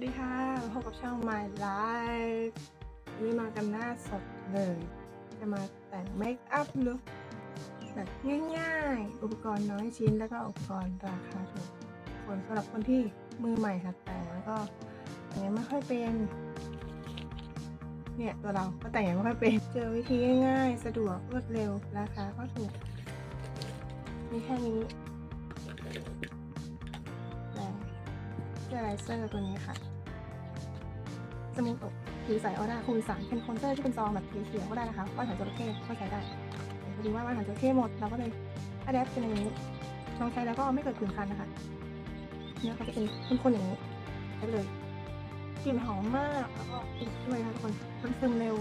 วัสดีค่ะพบกับช่อง My Life วันนี้มากันหน้าสดเลย จะมาแต่งเมคอัพลุคแบบง่ายๆ อุปกรณ์น้อยชิ้นแล้วก็อุปกรณ์ราคาถูกคนสำหรับคนที่มือใหม่หัดแต่งแล้วก็แต่งยังไม่ค่อยเป็น เนี่ย ตัวเราก็แต่งยังไม่ค่อยเป็น เจอวิธีง่ายๆ สะดวกรวดเร็วราคาก็ถูก มีแค่นี้ เสื้อไรเซอร์ตัวนี้ค่ะสมูทอกผิวใสออร่าคูณสามเป็นคอนเซอร์ที่เป็นซองแบบเขียวๆก็ได้นะคะว่านหางจระเข้ก็ใช้ได้พอดีว่าว่านหางจระเข้หมดเราก็เลยอะแดปเป็นอย่างนี้ลองใช้แล้วก็ไม่เกิดผื่นคันนะคะเนื้อเขาจะเป็นข้นๆอย่างนี้ใช้เลยกลิ่นหอมมากแล้วก็ติดด้วยนะทุกคนมันซึมเร็ว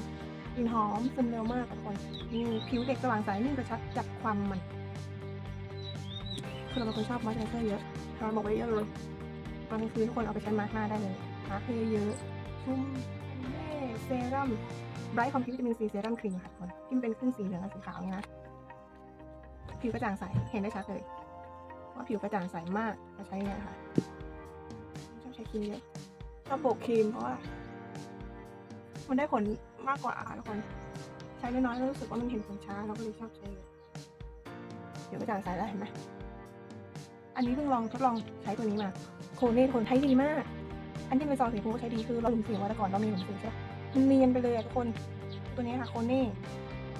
กลิ่นหอมซึมเร็วมากค่ะทุกคนนี่ผิวเด็กสว่างใสนิ่งกระชับจับความมันคือเราเป็นคนชอบมอยส์เจอร์เซอร์เยอะเราบอกไว้เยอะเลย ตอนกลางคืนทุกคนเอาไปใช้มาร์กหน้าได้เลยมาร์กเยอะๆชุ่มเน่เซรั่มไบรท์คอมพิววิตามินซีเซรั่มครีมค่ะทุกคนที่เป็นครึ่งสีเหลืองสีขาวเนี่ยนะผิวกระจ่างใสเห็นได้ชัดเลยว่าผิวกระจ่างใสมากจะใช้เนี่ยค่ะชอบใช้ครีมเยอะชอบโปะครีมเพราะว่ามันได้ผลมากกว่าทุกคนใช้น้อยๆแล้วรู้สึกว่ามันเห็นผลช้าเราก็เลยชอบใช้เลยผิวกระจ่างใสแล้วเห็นไหม อันนี้เพิ่งลองทดลองใช้ตัวนี้มาโคเน่คนใช้ดีมาก อันที่เป็นซองสีชมพูใช้ดีคือเราหลุมสิวมาแต่ก่อนเรามีหลุมสิวใช่ปะมันเนียนไปเลยทุกคนตัวนี้ค่ะโคเน่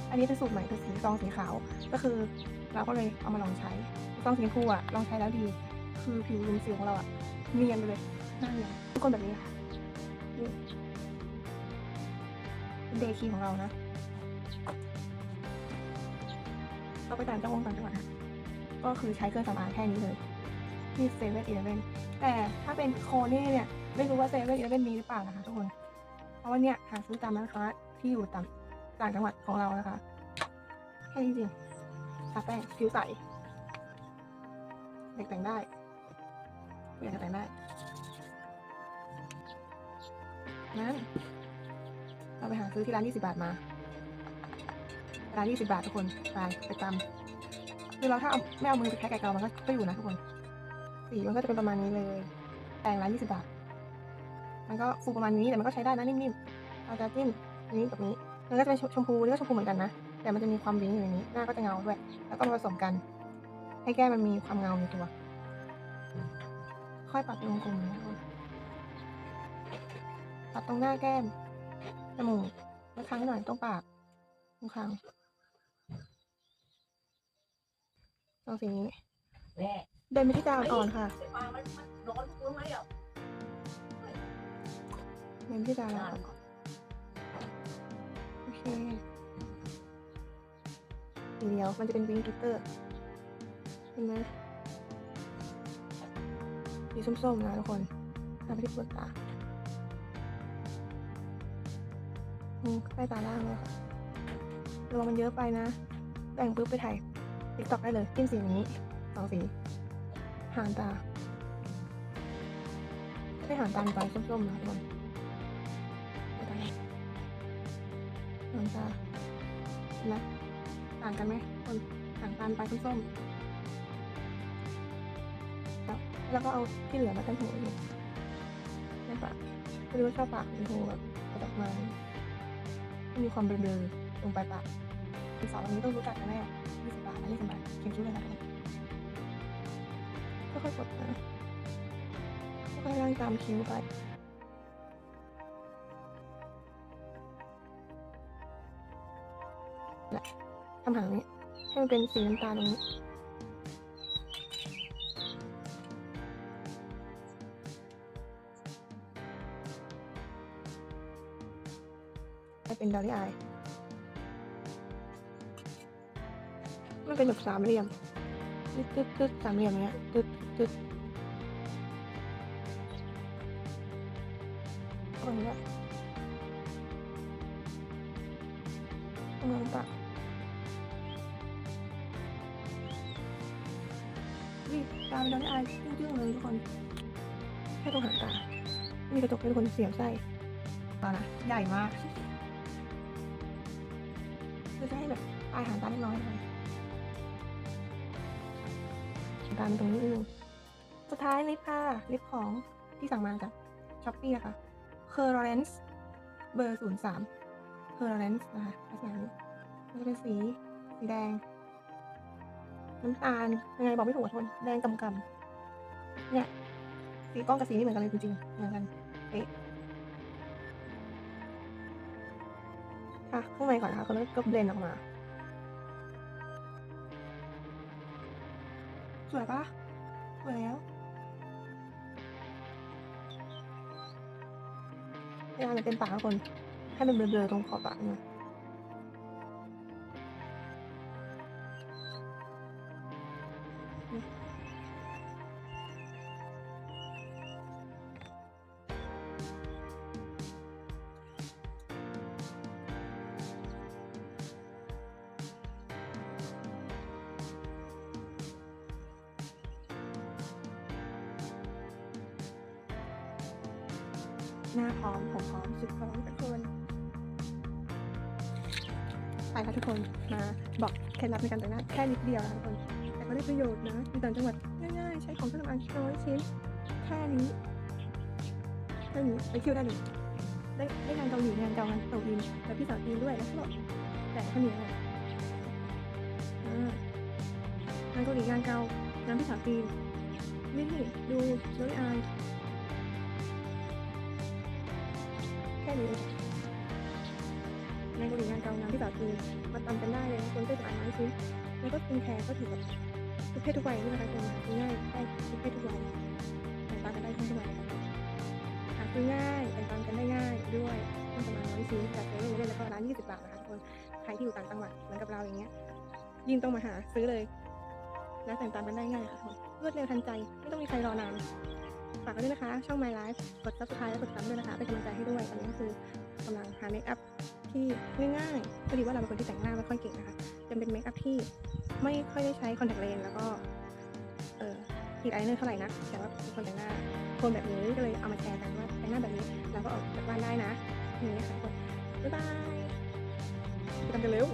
อันนี้เป็นสูตรใหม่คือสีซองสีขาว ก็คือเราก็เลยเอามาลองใช้ซองสีชมพูอะลองใช้แล้วดี คือผิวหลุมสิวของเราอะเนียนไปเลยน้าเนียนทุกคนแบบนี้ค่ะเดย์คีของเรานะเราไปต่างจังหวัดต่างจังหวัดอะ ก็คือใช้เครื่องสำอางแค่นี้เลยที่เซเว่นอีเลฟเว่นแต่ถ้าเป็นโคเน่เนี่ย ไม่รู้ว่าเซเว่นอีเลฟเว่นมีหรือเปล่านะคะทุกคน เพราะว่าเนี่ยหาซื้อตามร้านค้าที่อยู่ต่างต่างจังหวัดของเรานะคะ แค่นี้จริงทาแป้งผิวใสเด็กแต่งได้ผู้ใหญ่ก็แต่งได้นั้นเราไปหาซื้อที่ร้าน20บาทมาร้าน20บาททุกคนไปไปตำ คือเราถ้าเอาไม่เอามือไปแคะไก่เกามันก็ก็อยู่นะทุกคน สีมันก็จะเป็นประมาณนี้เลยแต่งร้าน20บบาท มันก็ฟูประมาณนี้แต่มันก็ใช้ได้นะนิ่มๆเราจะจิ้มอันนี้กับนี้ มันก็จะเป็นชมพูนี่ก็ชมพูเหมือนกันนะ แต่มันจะมีความวิ้งอยู่ในนี้ หน้าก็จะเงาด้วย แล้วก็มาผสมกัน ให้แก้มมันมีความเงาในตัว ค่อยปัดเป็นวงกลมนะทุกคนปัดตรงหน้าแก้ม จมูกแล้วค้างหน่อยตรงปากตรงคาง ตรงสีนี้แม่เดินไปที่ตาอ่อนๆค่ะมามันมันร้อนรู้ไหมอะเดินไปที่ตาอ่อนๆโอเคสีเดียวมันจะเป็นวิงกิตเตอร์เห็นไหมสีส้มๆนะทุกคนทาไปที่เปลือกตาอืมใต้ตาล่างเลยค่ะระวังมันเยอะไปนะแต่งปุ๊บไปถ่าย ติ๊กต็อกได้เลยจิ้มสีนี้สองสีหางตาไม่หางตาไปส้มๆนะทุกคนหางตาเห็นไหมต่างกันไหมคนหางตาไปส้มๆแล้วแล้วก็เอาที่เหลือมาตั้งหัวอยู่ในปากไม่รู้ว่าชอบปากเป็นหัวแบบกระดกมาไมมีความเบลอๆตรงปปาก อีกสองวันนี้ต้องรู้จักกันแน่ยี่สิบบาทนะยี่สิบบาทเขียนชื่อเลยนะค่อยๆกดนะค่อยๆไล่ตามคิ้วไปทำหางนี้ให้มันเป็นสีน้ำตาลตรงนี้ให้เป็นดอลลี่อาย เป็นแบบสามเหลี่ยมตึ๊ดตึ๊ดตึ๊ดสามเหลี่ยมเนี้ยตึ๊ดตึ๊ดตรงนี้อะตรงนั้ปะนี่ตาเป็นดอลลี่อายจึ้งเลยทุกคนแค่ตรงหางตามีกระจกให้ทุกคนเสียบไส้ตานะใหญ่มากคือจะให้แบบปลายหางตาเล็กน้อยหน่อย ตามตรงนี้นิดนึงสุดท้ายลิปค่ะลิปของที่สั่งมากับช้อปปี้นะคะ c u r r e n c e เบอร์03 c u r r e n c e นะคะลักษณะนี้มันจะเป็นสีสีแดง น้ำตาลยังไงบอกไม่ถูกอะทนแดงกำกำเนี่ยสีกล้องกับสีนี่เหมือนกันเลยจริงๆเหมือนกันเอ๊ะค่ะข้างในก่อนนะคะก็ก็เบลนออกมา สวยปะสวยแล้วเวลามันเป็นปากทุกคน ให้มันเบลอๆตรงขอบปากเนี่ย หน้าพร้อมผมพร้อมสุดพร้อมทุกคนไปค่ะทุกคนมาบอกเคล็ดลับในการแต่งหน้าแค่นิดเดียวนะทุกคนแต่ก็ได้ประโยชน์นะในต่างจังหวัดง่ายๆใช้ของเครื่องสำอางน้อยชิ้นแค่นี้แค่นี้ไปคิวได้เลยได้ได้งานเกาหลีงานเกางานเกาหลีแล้วพี่สาวจีนด้วยแล้วก็แต่ถ้ามีอะไรอ่างานเกาหลีงานเกางานพี่สาวจีนนี่ดูน้อยอาย ค่นี้เองานเกาหลีงานเกางานพี่สาวจีนมาทำกันได้เลยคนก็จะอ่านน้อยชิ้นแล้วก็สกินแคร์ก็ถือแบบทุกเพศทุกวัยที่นะคะคนหาซื้อง่ายได้ทุกเพศทุกวัยแต่งตามกันได้ทุกวัยนะคะหาซื้อง่ายแต่งตามกันได้ง่ายด้วยต้องประมาณร้อยชิ้นจากเซเว่นเล่นแล้วก็ร้านยี่สิบบาทนะคะทุกคนใครที่อยู่ต่างจังหวัดเหมือนกับเราอย่างเงี้ยยิ่งต้องมาหาซื้อเลย แล้วแต่งตามกันได้ง่ายค่ะทุกคนรวดเร็วทันใจไม่ต้องมีใครรอนาน ฝากด้วยนะคะ ช่อง My Life กด subscribe และกดซับด้วยนะคะ เป็นกำลังใจให้ด้วย ตอนนี้ก็คือกำลังหาเมคอัพที่ง่ายๆพอดีว่าเราเป็นคนที่แต่งหน้าไม่ค่อยเก่งนะคะจะเป็นเมคอัพที่ไม่ค่อยได้ใช้คอนแทคเลนส์แล้วก็เออติดอายไลเนอร์เท่าไหร่นะแต่ว่าเป็นคนแต่งหน้าโทนแบบนี้ก็เลยเอามาแชร์กันว่าแต่งหน้าแบบนี้เราก็ออกจากบ้านได้นะอย่างนี้ค่ะทุกคนบ๊ายบายไปกันกันเร็ว